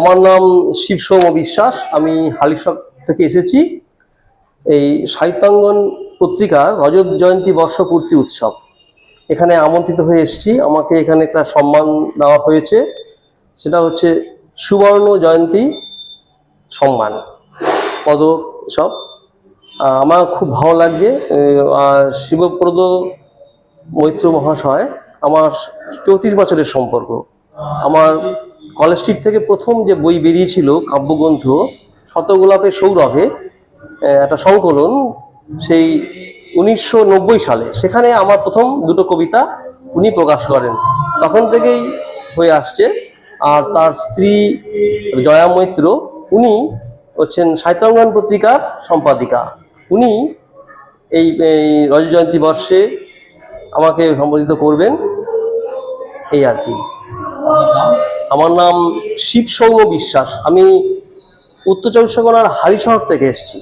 আমার নাম শিব সৌম বিশ্বাস। আমি হালিশক থেকে এসেছি। এই সাহিত্যাঙ্গন পত্রিকার রজত জয়ন্তী বর্ষপূর্তি উৎসব। এখানে আমন্ত্রিত হয়ে এসেছি। আমাকে এখানে একটা সম্মান দেওয়া হয়েছে। সেটা হচ্ছে সুবর্ণ জয়ন্তী সম্মান। পদক সব। আমার খুব ভালো লাগছে। শিবপ্রদ মৈত্র মহাশয় আমার চৌত্রিশ বছরের সম্পর্ক। আমার কলেজ স্ট্রিট থেকে প্রথম যে বই বেরিয়েছিল, কাব্যগ্রন্থ শতগোলাপের সৌরভে একটা সংকলন সেই উনিশশো নব্বই সালে। সেখানে আমার প্রথম দুটো কবিতা উনি প্রকাশ করেন। তখন থেকেই হয়ে আসছে। আর তার স্ত্রী জয়া মৈত্র, উনি হচ্ছেন সাহিত্যাঙ্গন পত্রিকার সম্পাদিকা। উনি এই এই রজ জয়ন্তী বর্ষে আমাকে সম্বোধিত করবেন, এই আর কি। আমার নাম শিব সৌম বিশ্বাস। আমি উত্তর চব্বিশ পরগনার হালিশহর থেকে এসেছি।